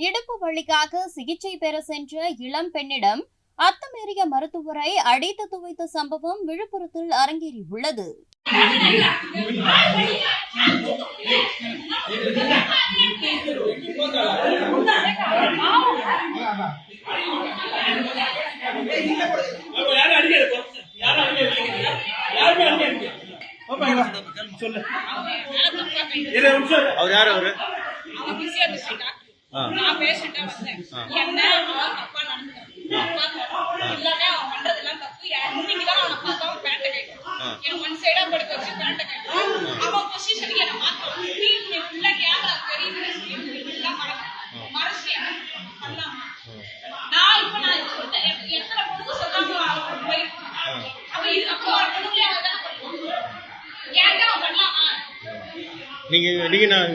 இடுப்பு வலிக்காக சிகிச்சை பெற சென்ற இளம் பெண்ணிடம் அத்துமீறிய மருத்துவரை அடித்து துவைத்த சம்பவம் விழுப்புரத்தில் அரங்கேறியுள்ளது. சொல்லு. அவர் யார் அவரு? நான் வந்தேன். என்ன அவன் தப்பா நடந்துக்கிறான். அவன் பண்றதெல்லாம் தப்பு. இன்னைக்குதான் அவனை பார்த்தா அவன் pant அ கழட்டுறான். என்னை one side ஆ படுக்க வச்சு அ கழட்டுறான். அவன் position க்கு என்னை மாத்துறான். screen ல full ஆ camera தெரியுது. மறைச்சு- பண்ணலாமா? நான் இப்ப எத்தனை பொண்ணுங்க சொல்றாங்க அவன் போயிருக்கான். அப்ப இது அப்ப ஒரு பொண்ணுங்களே அவன் தானே பண்ணுவான். ஏன்டா அவன் பண்ணலாமா? நீங்க நீங்க நான்